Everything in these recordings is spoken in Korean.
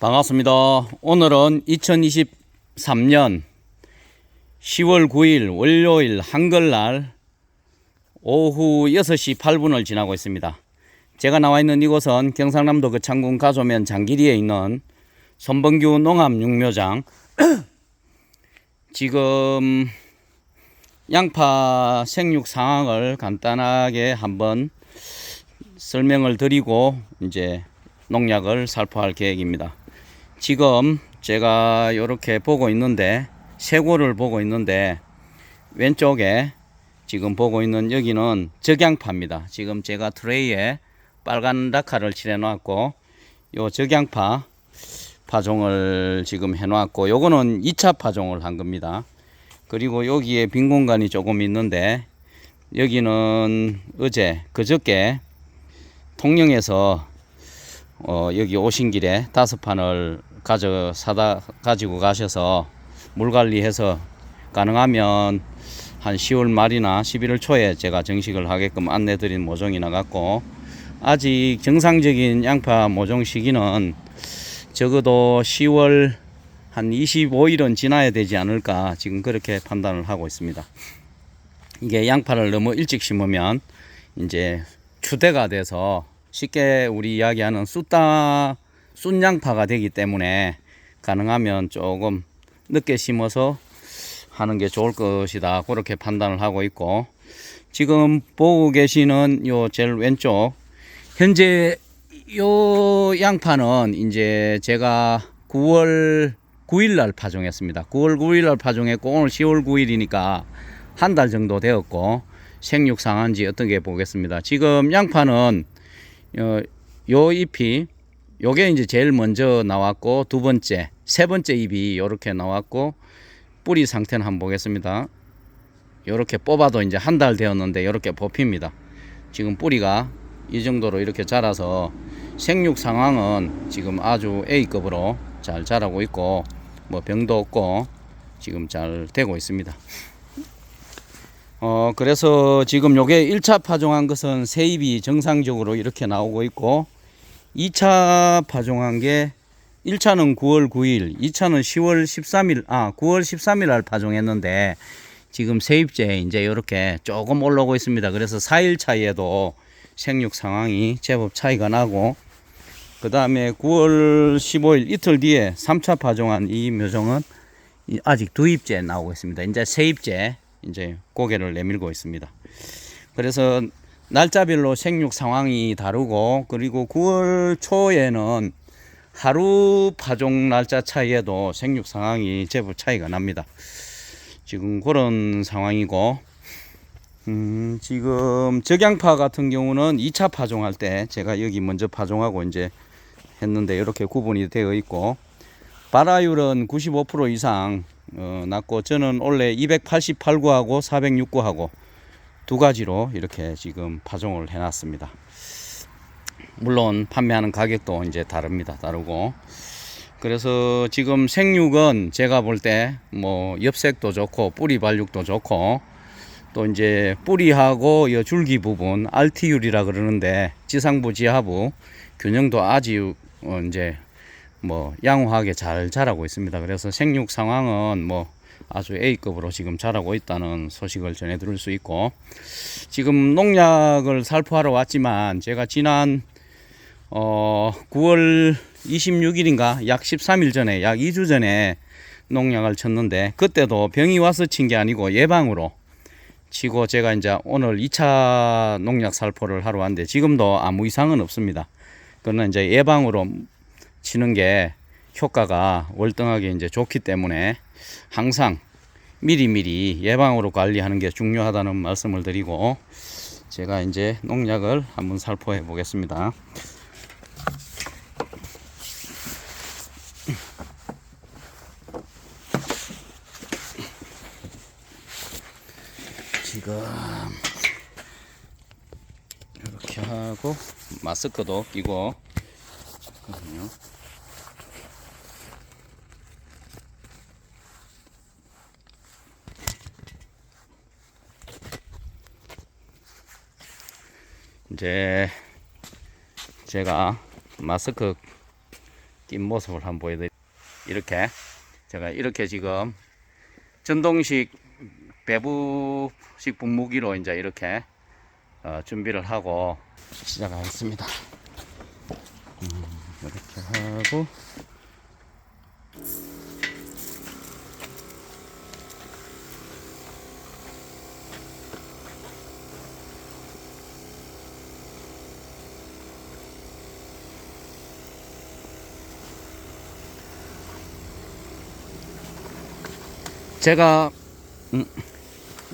반갑습니다. 오늘은 2023년 10월 9일 월요일 한글날 오후 6시 8분을 지나고 있습니다. 제가 나와 있는 이곳은 경상남도 거창군 가소면 장기리에 있는 손범규 농암 육묘장 지금 양파 생육 상황을 간단하게 한번 설명을 드리고 이제 농약을 살포할 계획입니다. 지금 제가 이렇게 보고 있는데 쇄골을 보고 있는데 왼쪽에 지금 보고 있는 여기는 적양파입니다. 지금 제가 트레이에 빨간 라카를 칠해 놨고 요 적양파 파종을 지금 해 놨고 요거는 2차 파종을 한 겁니다. 그리고 여기에 빈 공간이 조금 있는데 여기는 어제 그저께 통영에서 어, 여기 오신 길에 다섯 판을 가져 사다 가지고 가셔서 물 관리해서 가능하면 한 10월 말이나 11월 초에 제가 정식을 하게끔 안내 드린 모종이 나갔고 아직 정상적인 양파 모종 시기는 적어도 10월 한 25일은 지나야 되지 않을까 지금 그렇게 판단을 하고 있습니다. 이게 양파를 너무 일찍 심으면 이제 추대가 돼서 쉽게 우리 이야기하는 쑥다 쑥양파가 되기 때문에 가능하면 조금 늦게 심어서 하는 게 좋을 것이다. 그렇게 판단을 하고 있고 지금 보고 계시는 요 제일 왼쪽 현재 요 양파는 이제 제가 9월 9일 날 파종했습니다. 9월 9일 날 파종했고 오늘 10월 9일이니까 한 달 정도 되었고 생육 상한지 어떻게 보겠습니다. 지금 양파는 어, 요 잎이 요게 이제 제일 먼저 나왔고 두 번째, 세 번째 잎이 요렇게 나왔고 뿌리 상태는 한번 보겠습니다. 요렇게 뽑아도 이제 한 달 되었는데 요렇게 뽑힙니다. 지금 뿌리가 이 정도로 이렇게 자라서 생육 상황은 지금 아주 A급으로 잘 자라고 있고 뭐 병도 없고 지금 잘 되고 있습니다. 어, 그래서 지금 요게 1차 파종한 것은 세입이 정상적으로 이렇게 나오고 있고 2차 파종한 게 1차는 9월 9일, 2차는 10월 13일, 아, 9월 13일 날 파종했는데 지금 세입제 이제 이렇게 조금 올라오고 있습니다. 그래서 4일 차이에도 생육 상황이 제법 차이가 나고 그 다음에 9월 15일 이틀 뒤에 3차 파종한 이 묘종은 이- 아직 두 입째 나오고 있습니다. 이제 세 입째 이제 고개를 내밀고 있습니다. 그래서 날짜별로 생육 상황이 다르고 그리고 9월 초에는 하루 파종 날짜 차이에도 생육 상황이 제법 차이가 납니다. 지금 그런 상황이고 음, 지금 적양파 같은 경우는 2차 파종할 때 제가 여기 먼저 파종하고 이제 했는데 이렇게 구분이 되어 있고 발화율은 95% 이상 어, 났고 저는 원래 288구하고 406구하고 두 가지로 이렇게 지금 파종을 해놨습니다. 물론 판매하는 가격도 이제 다릅니다. 다르고 그래서 지금 생육은 제가 볼 때 뭐 엽색도 좋고 뿌리 발육도 좋고 또 이제 뿌리하고 이 줄기 부분 RT율이라 그러는데 지상부 지하부 균형도 아주 어 이제 뭐 양호하게 잘 자라고 있습니다. 그래서 생육 상황은 뭐 아주 A급으로 지금 자라고 있다는 소식을 전해 드릴 수 있고 지금 농약을 살포하러 왔지만 제가 지난 어 9월 26일인가 약 13일 전에 약 2주 전에 농약을 쳤는데 그때도 병이 와서 친 게 아니고 예방으로 치고 제가 이제 오늘 2차 농약 살포를 하러 왔는데 지금도 아무 이상은 없습니다. 그러나 이제 예방으로 치는 게 효과가 월등하게 이제 좋기 때문에 항상 미리미리 예방으로 관리하는 게 중요하다는 말씀을 드리고 제가 이제 농약을 한번 살포해 보겠습니다. 지금 이렇게 하고 마스크도 끼고 잠깐만요. 이제 제가 마스크 낀 모습을 한번 보여드릴 이렇게 제가 이렇게 지금 전동식 배부식 분무기로 이제 이렇게 어, 준비를 하고 시작하겠습니다. 음, 이렇게 하고 제가 음,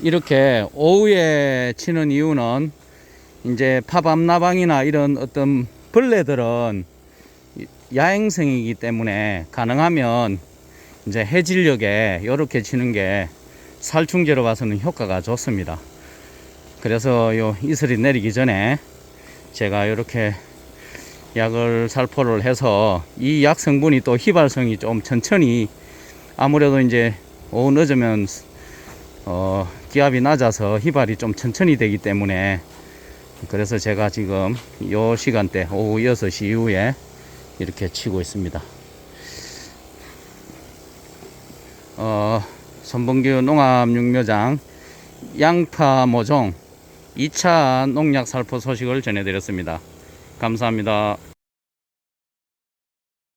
이렇게 오후에 치는 이유는 이제 팝암나방이나 이런 어떤 벌레들은 야행성이기 때문에 가능하면 이제 해질녘에 이렇게 치는 게 살충제로 봐서는 효과가 좋습니다. 그래서 요 이슬이 내리기 전에 제가 이렇게 약을 살포를 해서 이 약 성분이 또 휘발성이 좀 천천히 아무래도 이제 오후 늦으면 어, 기압이 낮아서 휘발이 좀 천천히 되기 때문에 그래서 제가 지금 요 시간대 오후 6시 이후에 이렇게 치고 있습니다. 어, 선봉규 농업육묘장 양파 모종 2차 농약 살포 소식을 전해드렸습니다. 감사합니다.